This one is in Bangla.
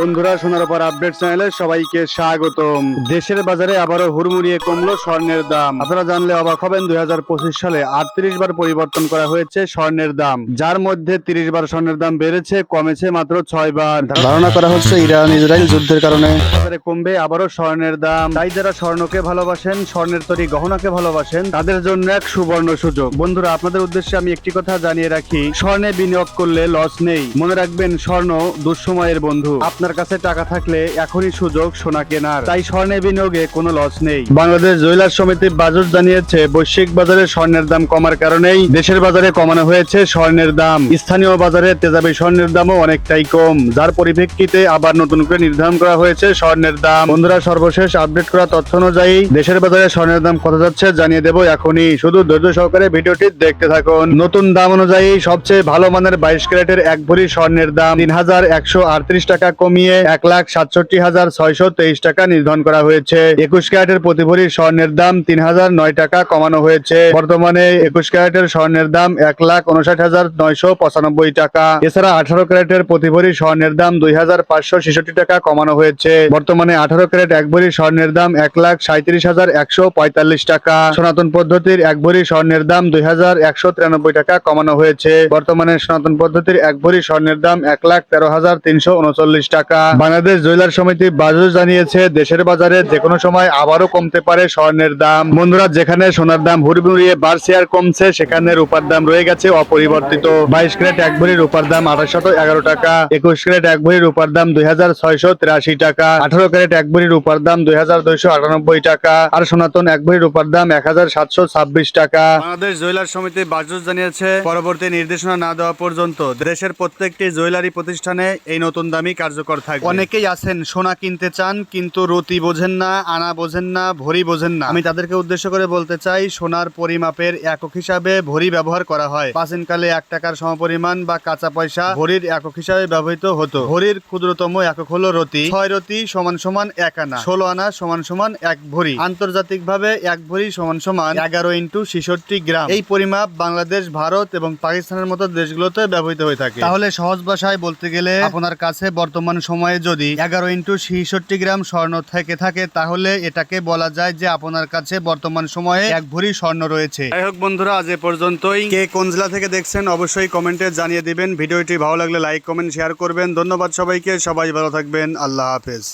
বন্ধুরা সোনার উপর আপডেট চ্যানেলে সবাইকে স্বাগতম। দেশের বাজারে আবারও হুড়মুড়িয়ে কমলো স্বর্ণের দাম। আপনারা জানলে অবাক হবেন দুই সালে আটত্রিশ বার পরিবর্তন করা হয়েছে স্বর্ণের দাম। যার মধ্যে তিরিশ বার স্বর্ণের দাম বেড়েছে কমেছে মাত্র ছয় বার। ধারণা করা হচ্ছে ইরান ইসরায়েল যুদ্ধের কারণে। বাজারে কমবে আবারও স্বর্ণের দাম। তাই যারা স্বর্ণকে ভালোবাসেন স্বর্ণের তৈরি গহনাকে ভালোবাসেন তাদের জন্য এক সুবর্ণ সুযোগ। বন্ধুরা আপনাদের উদ্দেশ্যে আমি একটি কথা জানিয়ে রাখি। স্বর্ণে বিনিয়োগ করলে লস নেই। মনে রাখবেন স্বর্ণ দুঃসময়ের বন্ধু। আপনার কাছে টাকা থাকলে এখনই সুযোগ সোনা কেনার। তাই স্বর্ণে বিনিয়োগে কোনো লস নেই। বাংলাদেশ জুয়েলার সমিতি বাজুস জানিয়েছে, বৈশ্বিক বাজারে স্বর্ণের দাম কমার কারণেই দেশের বাজারে কমানো হয়েছে স্বর্ণের দাম। স্থানীয় বাজারে তেজাবি স্বর্ণের দামও অনেকটাই কম। যার পরিপ্রেক্ষিতে আবার নতুন করে নির্ধারণ করা হয়েছে স্বর্ণের দাম। বন্ধুরা, সর্বশেষ আপডেট করা তথ্য অনুযায়ী দেশের বাজারে স্বর্ণের দাম কত যাচ্ছে জানিয়ে দেবো এখনই। শুধু ধৈর্য সহকারে ভিডিওটি দেখতে থাকুন। নতুন দাম অনুযায়ী সবচেয়ে ভালো মানের বাইশ ক্যারেটের এক ভরি স্বর্ণের দাম তিন হাজার একশো আটত্রিশ টাকা কমিয়ে এক লাখ সাতষট্টি হাজার ছয়শো তেইশ টাকা নির্ধারণ করা হয়েছে। একুশ ক্যারেটের প্রতি ভরি স্বর্ণের দাম তিন হাজার নয় টাকা কমানো হয়েছে। বর্তমানে একুশ ক্যারেটের স্বর্ণের দাম এক লাখ উনষাট হাজার নয়শো পঁচানব্বই টাকা। এছাড়া আঠারো ক্যারেটের প্রতি ভরি স্বর্ণের দাম দুই হাজার পাঁচশো ছেষট্টি টাকা কমানো হয়েছে। বর্তমানে আঠারো ক্যারেট এক ভরি স্বর্ণের দাম এক লাখ সাঁত্রিশ হাজার একশো পঁয়তাল্লিশ টাকা। সনাতন পদ্ধতির এক ভরি স্বর্ণের দাম দুই হাজার একশো তিরানব্বই টাকা কমানো হয়েছে। বর্তমানে সনাতন পদ্ধতির এক ভরি স্বর্ণের দাম এক লাখ তেরো হাজার তিনশো উনচল্লিশ টাকা। বাংলাদেশ জুয়েলার সমিতি বাজুস জানিয়েছে দেশের বাজারে যে কোনো সময় আবারও কমতে পারে স্বর্ণের দাম। বন্ধুরা যেখানে সোনার দাম হুড়মুড়িয়ে বাড়ছে আর কমছে সেখানে রূপার দাম রয়ে গেছে অপরিবর্তিত। বাইশ ক্যারেট এক ভরি রূপার দাম আঠাশশত এগারো টাকা একুশ ক্যারেট এক ভরি রূপার দাম দুই হাজার ছয়শো তিরাশি টাকা আঠারো ক্যারেট এক ভরি রূপার দাম দুই হাজার দুইশো আটানব্বই টাকা আর সনাতন এক ভরি রূপার দাম এক হাজার সাতশো ছাব্বিশ টাকা। বাংলাদেশ জুয়েলার সমিতি বাজুস জানিয়েছে পরবর্তী নির্দেশনা না দেওয়া পর্যন্ত দেশের প্রত্যেকটি জুয়েলারি প্রতিষ্ঠানে এই নতুন দামই কার্যকর থাকবে। অনেকেই আছেন সোনা কিনতে চান কিন্তু রতি বোঝেন না আনা বোঝেন না ভরি বোঝেন না। আমি তাদেরকে উদ্দেশ্য করে বলতে চাই সোনার পরিমাপের একক হিসাবে ভরি ব্যবহার করা হয়। প্রাচীনকালে এক টাকার সমপরিমাণ বা কাঁচা পয়সা ভরির একক হিসাবে ব্যবহৃত হতো। ভরির ক্ষুদ্রতম একক হলো রতি ছয় রতি সমান সমান এক আনা। ষোলো আনা সমান সমান এক ভরি। আন্তর্জাতিক ভাবে এক ভরি সমান সমান এগারো ইন্টু ছেষট্টি গ্রাম। এই পরিমাপ বাংলাদেশ ভারত এবং পাকিস্তানের মতো দেশগুলোতে ব্যবহৃত হয়ে থাকে। তাহলে সহজ ভাষায় বলতে গেলে আপনার কাছে বর্তমান সময়ে যদি এগারো ইন্টু ছেষট্টি গ্রাম স্বর্ণ থেকে থাকে তাহলে এটাকে বলা যায় যে আপনার কাছে বর্তমান সময়ে এক ভরি স্বর্ণ রয়েছে। যাই হোক বন্ধুরা আজ এ পর্যন্তই। কে কোন জেলা থেকে দেখছেন অবশ্যই কমেন্টে জানিয়ে দিবেন। ভিডিওটি ভালো লাগলে লাইক কমেন্ট শেয়ার করবেন। ধন্যবাদ সবাইকে। সবাই ভালো থাকবেন। আল্লাহ হাফেজ।